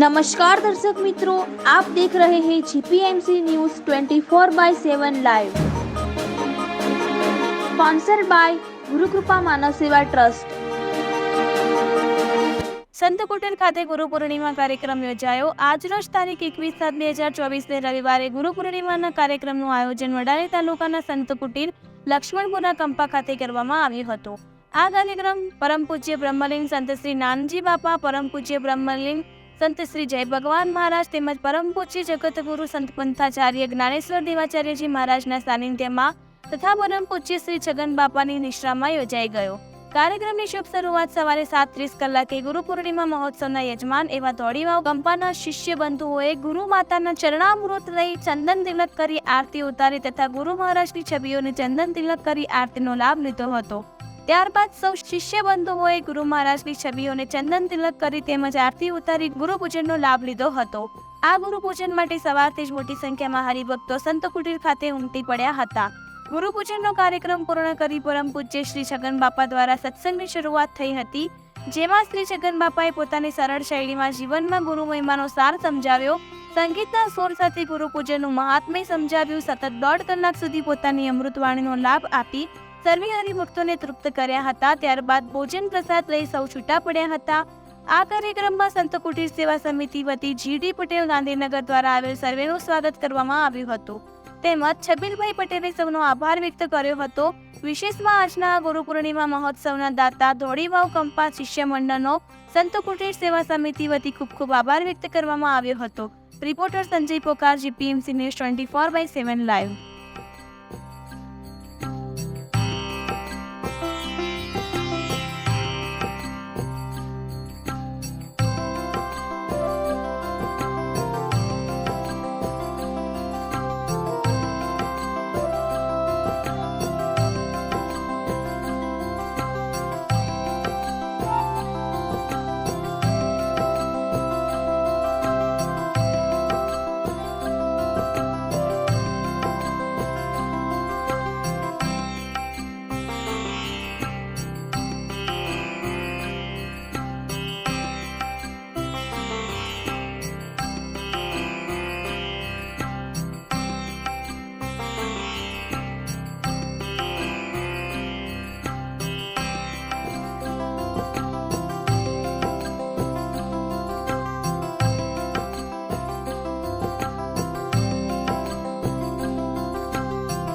નમસ્કાર દર્શક મિત્રો આપ દેખ રહે હૈ GPMC news 24 by 7 live sponsor by Gurukrupa Manav Seva trust સંત કોટર ખાતે ગુરુ પૂર્ણિમા કાર્યક્રમ યોજાયો. આજરોજ તારીખ એકવીસ સાત બે હજાર ચોવીસને રવિવારે ગુરુ પૂર્ણિમાના કાર્યક્રમનું આયોજન વડાલી તાલુકાના સંત કુટીર લક્ષ્મણપુરા કંપા ખાતે કરવામાં આવ્યું હતું. આ કાર્યક્રમ પરમ પૂજ્ય બ્રહ્મલિંગ સંત શ્રી નાનજી બાપા, પરમ પૂજ્ય બ્રહ્મલિંગ સંત શ્રી જય ભગવાન મહારાજ તેમજ પરમ પૂજ્ય જગતગુરુ સંત પંથાચાર્ય જ્ઞાનેશ્વર દેવાચાર્યજી મહારાજના સાનિધ્યમાં તથા પરમ પૂજ્ય શ્રી છગન બાપાની નિશ્રામાં યોજાઈ ગયો. કાર્યક્રમની શુભ શરૂઆત સવારે સાત ત્રીસ કલાકે ગુરુ પૂર્ણિમા મહોત્સવના યજમાન એવા ધોળીવાવ કંપાના શિષ્ય બંધુઓએ ગુરુ માતાના ચરણામૃત લઈ ચંદન તિલક કરી આરતી ઉતારી તથા ગુરુ મહારાજની છબીઓને ચંદન તિલક કરી આરતીનો લાભ લીધો હતો. ત્યારબાદ સૌ શિષ્ય બંધુઓએ ગુરુ મહારાજની છબીઓને ચંદન તિલક કરી તેમજ આરતી ઉતારી ગુરુ પૂજનનો લાભ લીધો હતો. આ ગુરુ પૂજન માટે સવારથી જ મોટી સંખ્યામાં હરિભક્તો સંત કુટીર ખાતે ઉમટી પડ્યા હતા. ગુરુ પૂજનનો કાર્યક્રમ પૂર્ણ કરી પરમ પૂજ્ય શ્રી છગન બાપા દ્વારા સત્સંગની શરૂઆત થઈ હતી. જેમાં શ્રી છગન બાપાએ પોતાની સરળ શૈલીમાં જીવનમાં ગુરુ મહિમાનો સાર સમજાવ્યો. સંગીતના સોર સાથે ગુરુ પૂજનનું મહાત્મ્ય સમજાવ્યું. સતત દોઢ કલાક સુધી પોતાની અમૃતવાણીનો લાભ આપી સર્વે હરિભક્તોને તૃપ્ત કર્યા હતા. ત્યારબાદ ભોજન પ્રસાદ લઈ સૌ છૂટા પડ્યા હતા. આ કાર્યક્રમમાં સંત કુટીર સેવા સમિતિ વતી જીડી પટેલ ગાંધીનગર દ્વારા આવેલ સર્વેનું સ્વાગત કરવામાં આવ્યું હતું. તેમજ છબીલભાઈ પટેલે સૌનો આભાર વ્યક્ત કર્યો હતો. વિશેષમાં આજના ગુરુ પૂર્ણિમા મહોત્સવના દાતા ધોળીવાવ કંપા શિષ્ય મંડળનો સંત કુટીર સેવા સમિતિ વતી ખૂબ ખૂબ આભાર વ્યક્ત કરવામાં આવ્યો હતો. Reporter Sanjay Pokar, GPMC news twenty four by seven live.